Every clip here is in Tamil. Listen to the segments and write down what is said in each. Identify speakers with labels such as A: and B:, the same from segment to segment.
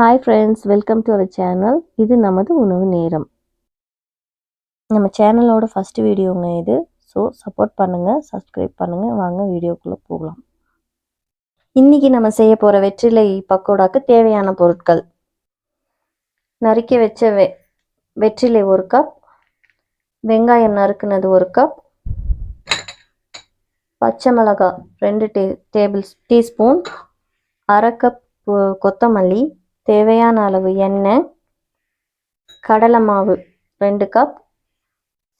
A: Hi friends welcome to our channel இது நமது உணவு நேரம். நம்ம சேனலோட ஃபஸ்ட்டு வீடியோங்க இது. ஸோ சப்போர்ட் பண்ணுங்கள் சப்ஸ்கிரைப் பண்ணுங்கள் வாங்க வீடியோக்குள்ளே போகலாம். இன்றைக்கி நம்ம செய்ய போகிற வெற்றிலை பக்கோடாக்கு தேவையான பொருட்கள். நறுக்கி வச்ச வெ வெற்றிலை ஒரு கப் வெங்காயம் நறுக்குனது ஒரு கப் பச்சை மிளகாய் ரெண்டு டே டேபிள் டீஸ்பூன் அரை கப் கொத்தமல்லி தேவையான அளவு எண்ணெய் கடலை மாவு ரெண்டு கப்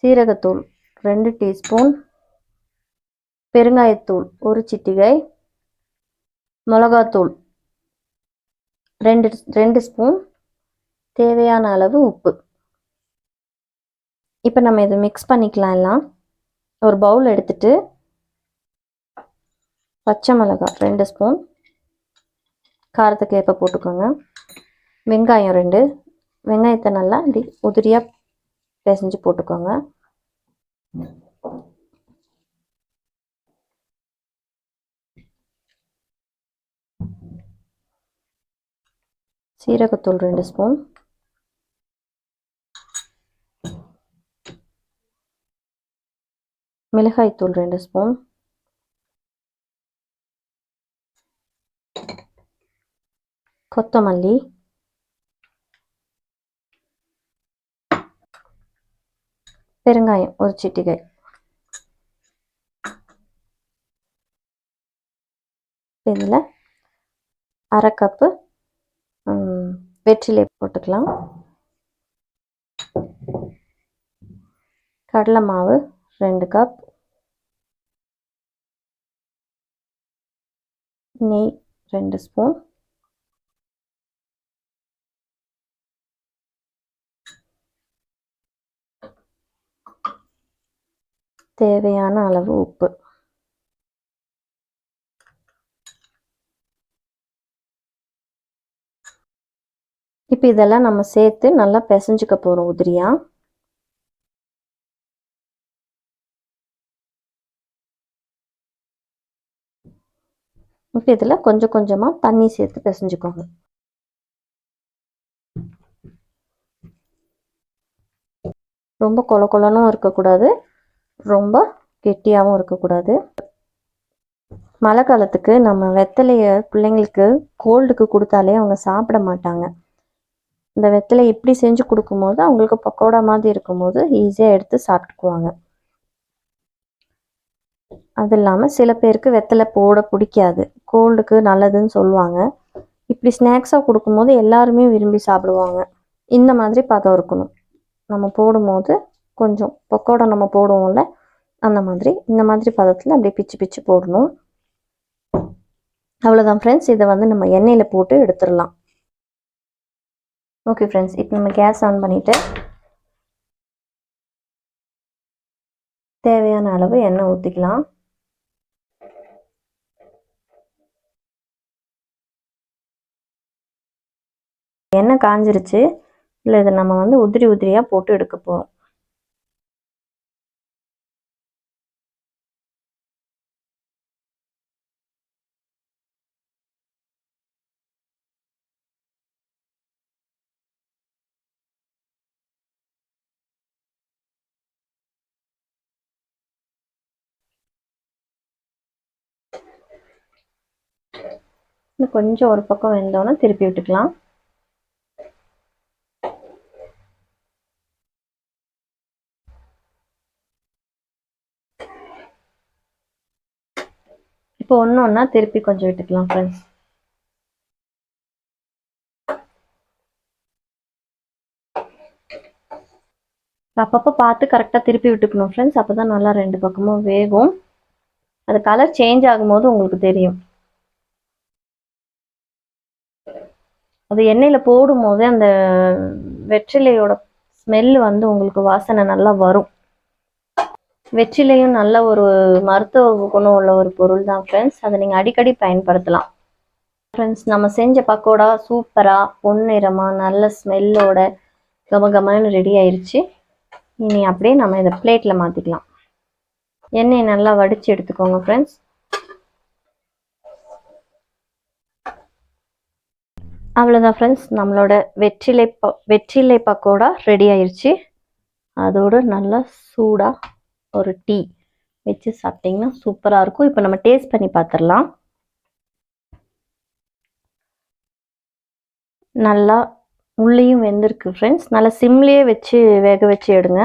A: சீரகத்தூள் ரெண்டு டீஸ்பூன் பெருங்காயத்தூள் ஒரு சிட்டிகை மிளகாத்தூள் ரெண்டு ரெண்டு ஸ்பூன் தேவையான அளவு உப்பு. இப்போ நம்ம இதை மிக்ஸ் பண்ணிக்கலாம் எல்லாம். ஒரு பவுல் எடுத்துட்டு பச்சை மிளகாய் ரெண்டு ஸ்பூன் காரத்துக்கு ஏற்ப போட்டுக்கோங்க. வெங்காயம் ரெண்டு. வெங்காயத்தை நல்லா இப்படி உதிரியாக பிசைஞ்சு போட்டுக்கோங்க. சீரகத்தூள் ரெண்டு ஸ்பூன். மிளகாய்த்தூள் ரெண்டு ஸ்பூன். கொத்தமல்லி. பெருங்காயம் ஒரு சிட்டிகை. இதில் அரை கப்பு வெற்றிலை போட்டுக்கலாம். கடலை மாவு ரெண்டு கப். நெய் ரெண்டு ஸ்பூன். தேவையான அளவு உப்பு. இப்போ இதெல்லாம் நம்ம சேர்த்து நல்லா பிசைஞ்சுக்க போகிறோம் உதிரியா. இப்போ இதில் கொஞ்சம் கொஞ்சமாக தண்ணி சேர்த்து பிசைஞ்சுக்கோங்க. ரொம்ப கொல கொலனும் இருக்கக்கூடாது. ரொம்ப கெட்டியாகவும் இருக்கக்கூடாது. மழை காலத்துக்கு நம்ம வெத்தலையை பிள்ளைங்களுக்கு கோல்டுக்கு கொடுத்தாலே அவங்க சாப்பிட மாட்டாங்க. இந்த வெத்தலை இப்படி செஞ்சு கொடுக்கும்போது அவங்களுக்கு பக்கோடா மாதிரி இருக்கும்போது ஈஸியாக எடுத்து சாப்பிட்டுக்குவாங்க. அது இல்லாமல் சில பேருக்கு வெத்தலை போட பிடிக்காது. கோல்டுக்கு நல்லதுன்னு சொல்லுவாங்க. இப்படி ஸ்நாக்ஸாக கொடுக்கும்போது எல்லாருமே விரும்பி சாப்பிடுவாங்க. இந்த மாதிரி பதம் இருக்கணும். நம்ம போடும்போது கொஞ்சம் பக்கோடா நம்ம போடுவோம்ல அந்த மாதிரி. இந்த மாதிரி பதத்தில் அப்படியே பிச்சு பிச்சு போடணும். அவ்வளோதான் ஃப்ரெண்ட்ஸ் இதை வந்து நம்ம எண்ணெயில் போட்டு எடுத்துடலாம். ஓகே ஃப்ரெண்ட்ஸ் இப்போ நம்ம கேஸ் ஆன் பண்ணிவிட்டு தேவையான அளவு எண்ணெய் ஊற்றிக்கலாம் எண்ணெய் காஞ்சிருச்சு. இல்லை இதை நம்ம வந்து உதிரி உதிரியாக போட்டு எடுக்க போகிறோம் இன்னும் கொஞ்சம் ஒரு பக்கம் வெந்தோன்னே திருப்பி விட்டுக்கலாம். இப்போ ஒன்று ஒன்றா திருப்பி கொஞ்சம் விட்டுக்கலாம் ஃப்ரெண்ட்ஸ் அப்பப்போ பார்த்து கரெக்டாக திருப்பி விட்டுக்கணும் ஃப்ரெண்ட்ஸ் அப்போ தான் நல்லா ரெண்டு பக்கமும் வேகும். அது கலர் சேஞ்ச் ஆகும்போது உங்களுக்கு தெரியும். அது எண்ணெயில் போடும்போது அந்த வெற்றிலையோட ஸ்மெல் வந்து உங்களுக்கு வாசனை நல்லா வரும். வெற்றிலையும் நல்ல ஒரு மருத்துவ குணம் உள்ள ஒரு பொருள் தான் ஃப்ரெண்ட்ஸ் அதை நீங்கள் அடிக்கடி பயன்படுத்தலாம். ஃப்ரெண்ட்ஸ் நம்ம செஞ்ச பக்கோடா சூப்பராக பொன்னிறமாக நல்ல ஸ்மெல்லோட கமகமன்னு ரெடி ஆயிடுச்சு இனி அப்படியே நம்ம இதை பிளேட்டில் மாற்றிக்கலாம் எண்ணெயை நல்லா வடித்து எடுத்துக்கோங்க ஃப்ரெண்ட்ஸ் அவ்வளோதான் ஃப்ரெண்ட்ஸ் நம்மளோட வெற்றிலை ப வெற்றிலை பக்கோடா ரெடி ஆயிடுச்சு அதோட நல்லா சூடாக ஒரு டீ வச்சு சாப்பிட்டிங்கன்னா சூப்பராக இருக்கும். இப்போ நம்ம டேஸ்ட் பண்ணி பார்த்துடலாம் நல்லா உள்ளேயும் வெந்திருக்கு ஃப்ரெண்ட்ஸ் நல்லா சிம்லேயே வச்சு வேக வச்சு எடுங்க.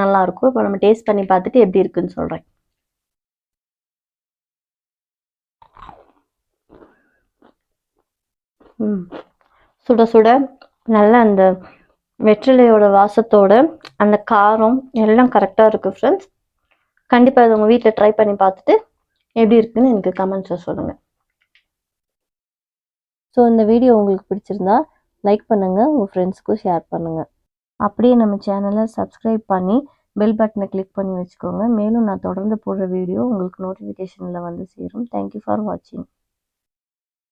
A: நல்லாயிருக்கும் இப்போ நம்ம டேஸ்ட் பண்ணி பார்த்துட்டு எப்படி இருக்குன்னு சொல்கிறேன் ம். சுட சுட நல்ல அந்த வெற்றிலையோட வாசத்தோட அந்த காரம் எல்லாம் கரெக்டாக இருக்குது ஃப்ரெண்ட்ஸ் கண்டிப்பாக இதை உங்கள் வீட்டில் ட்ரை பண்ணி பார்த்துட்டு எப்படி இருக்குன்னு எனக்கு கமெண்ட்ஸில் சொல்லுங்கள் ஸோ இந்த வீடியோ உங்களுக்கு பிடிச்சிருந்தா லைக் பண்ணுங்கள் உங்கள் ஃப்ரெண்ட்ஸ்க்கும் ஷேர் பண்ணுங்கள் அப்படியே நம்ம சேனலை சப்ஸ்கிரைப் பண்ணி பெல் பட்டனை கிளிக் பண்ணி வச்சுக்கோங்க. மேலும் நான் தொடர்ந்து போடுற வீடியோ உங்களுக்கு நோட்டிஃபிகேஷனில் வந்து சேரும். தேங்க்யூ ஃபார் வாட்சிங்